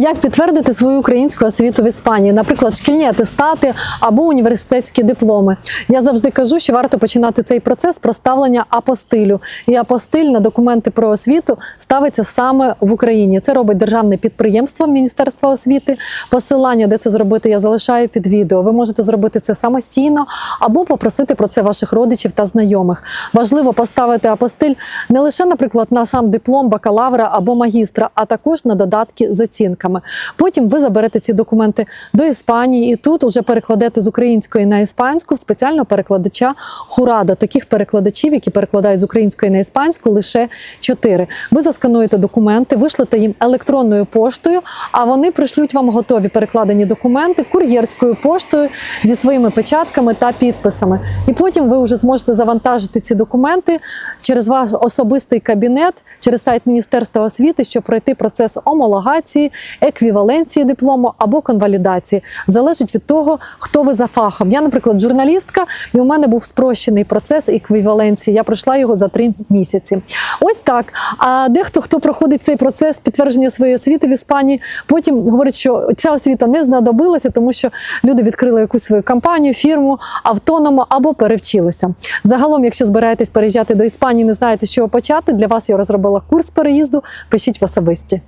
Як підтвердити свою українську освіту в Іспанії, наприклад, шкільні атестати або університетські дипломи? Я завжди кажу, що варто починати цей процес з проставлення апостилю. І апостиль на документи про освіту ставиться саме в Україні. Це робить державне підприємство Міністерства освіти. Посилання, де це зробити, я залишаю під відео. Ви можете зробити це самостійно або попросити про це ваших родичів та знайомих. Важливо поставити апостиль не лише, наприклад, на сам диплом бакалавра або магістра, а також на додатки з оцінками. Потім ви заберете ці документи до Іспанії і тут уже перекладете з української на іспанську в спеціального перекладача Хурадо. Таких перекладачів, які перекладають з української на іспанську, лише чотири. Ви заскануєте документи, вишлете їм електронною поштою, а вони пришлють вам готові перекладені документи кур'єрською поштою зі своїми печатками та підписами. І потім ви вже зможете завантажити ці документи через ваш особистий кабінет, через сайт Міністерства освіти, щоб пройти процес омологації, еквіваленції диплому або конвалідації. Залежить від того, хто ви за фахом. Я, наприклад, журналістка, і у мене був спрощений процес еквіваленції. Я пройшла його за три місяці. Ось так. А дехто, хто проходить цей процес підтвердження своєї освіти в Іспанії, потім говорить, що ця освіта не знадобилася, тому що люди відкрили якусь свою компанію, фірму, автономо або перевчилися. Загалом, якщо збираєтесь переїжджати до Іспанії, не знаєте, з чого почати. Для вас я розробила курс переїзду. Пишіть в особисті.